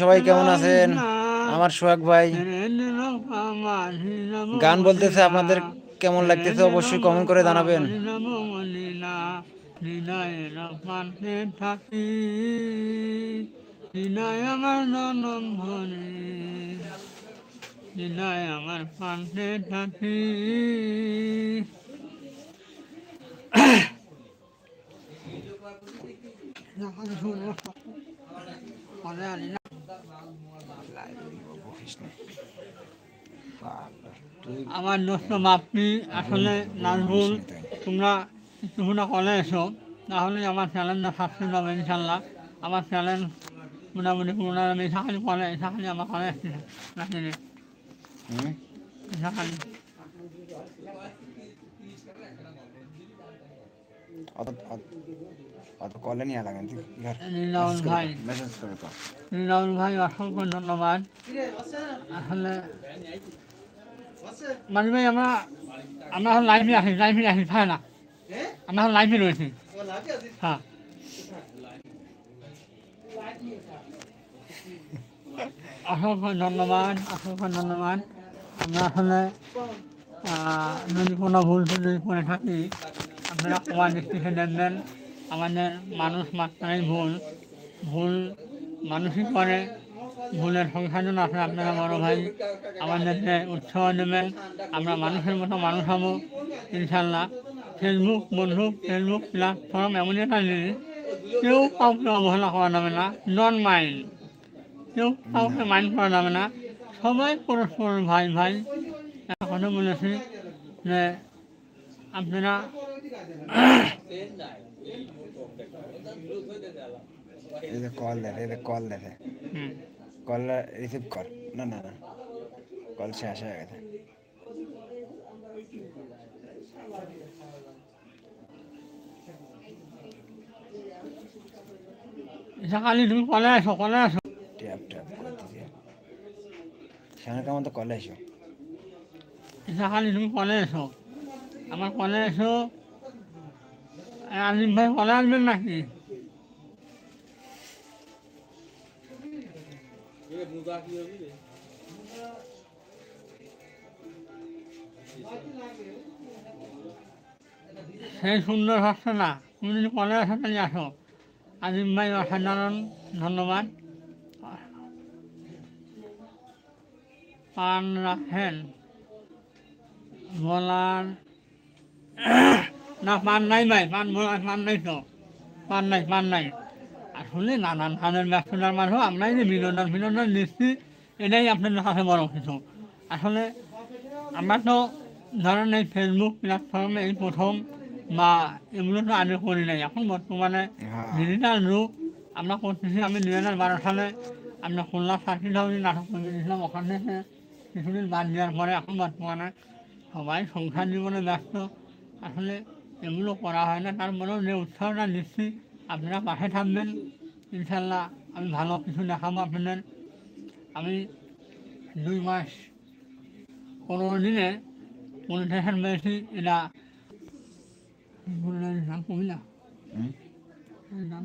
সবাই কেমন আছেন আমার সোহাগ ভাই গান বলতেছে আপনাদের কেমন লাগতেছে অবশ্যই কমেন্ট করে জানাবেন আমার আমার থাকি আমার দোস্ত মাপি আসলে নাজবুল তোমরা কিছুটা কলে এসো তাহলে আমার চ্যানেলটা সাকসেস হবে ইনশাল্লাহ আমার চ্যানেল মোটামুটি পুনরায় সাহায্য করে সাহায্য আমার করে এসেছে। নাকি ভাই। মেসেজ করে তো ভাই অসংখ্য ধন্যবাদ। আসলে মানে ভাই আমরা আমরা এখন লাইভে আছি লাইভে আছি ভাই না। আমরা এখন লাইভে রয়েছি। হ্যাঁ। অসংখ্য ধন্যবাদ অসংখ্য ধন্যবাদ। আমরা আসলে যদি কোনো ভুল করে থাকি। আপনারা ক্ষমা দৃষ্টিতে দেখবেন, আমাদের মানুষ মাত্রাই ভুল ভুল মানুষই করে, ভুলের সংশোধন আছে আপনারা বড় ভাই, আমাদেরকে উৎসাহ দেবেন, আমরা মানুষের মতো মানুষ হব ইনশাল্লাহ ফেসবুক বন্ধু ফেসবুক প্ল্যাটফর্ম এমন একটা জিনিস, কেউ কাউকে অবহেলা করা যাবে না নন মাইন্ড কেউ কাউকে মাইন্ড করা যাবে না। সবাই পরস্পর ভাই ভাই কথা বলেছি যে আপনারা এই যে কল দেয় এই যে কল দেয় হুম, কল রিসিভ কর। না না না। কল শেষ হয়ে গেছে। সকালে তুমি কলে আসো কলে আসো। ট্যাপ ট্যাপ করতেছি। সেখানে কেমন তো কলে এসো। সকালে তুমি কলে এসো। আমার কলে এসো। এ, আজিম ভাই কলে আসবেন নাকি? সেই সুন্দর হচ্ছে না। তুমি যদি কলে আসো তাহলে আসো। আজিম ভাই অসাধারণ। ধন্যবাদ। পান রাখেন। বলার না পান নাই পান বলার পান নাই তো পান নাই পান নাই। আসলে নানান ধরনের ব্যস্ততার মাঝেও আমরাই যে বিনোদন বিনোদন দিচ্ছি এটাই আপনাদের কাছে বড় কিছু। আসলে আমরা তো ধরেন এই ফেসবুক প্ল্যাটফর্মে এই প্রথম বা এগুলো তো আগে করি নাই এখন বর্তমানে হ্যাঁ। ডিজিটাল যুগ আমরা করতেছি আমি দুই হাজার বারো সালে আমরা খুলনা সার্কিট হাউসে নাটক করে দিয়েছিলাম ওখান থেকে কিছুদিন বাদ দেওয়ার পরে এখন বর্তমানে সবাই সংসার জীবনে ব্যস্ত। আসলে এগুলো করা হয় না তারপরেও যে উৎসাহটা দিচ্ছি আপনারা পাশে থাকবেন ইনশাল্লাহ আমি ভালো কিছু দেখাবো আপনাদের। আমি দুই মাস পনেরো দিনে পলিটেশন পেয়েছি এটা নাম কমিলা নাম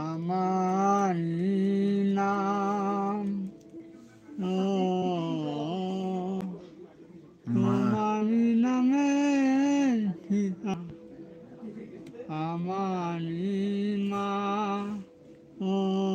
আমার নাম। আমার নামে আমার মা ও।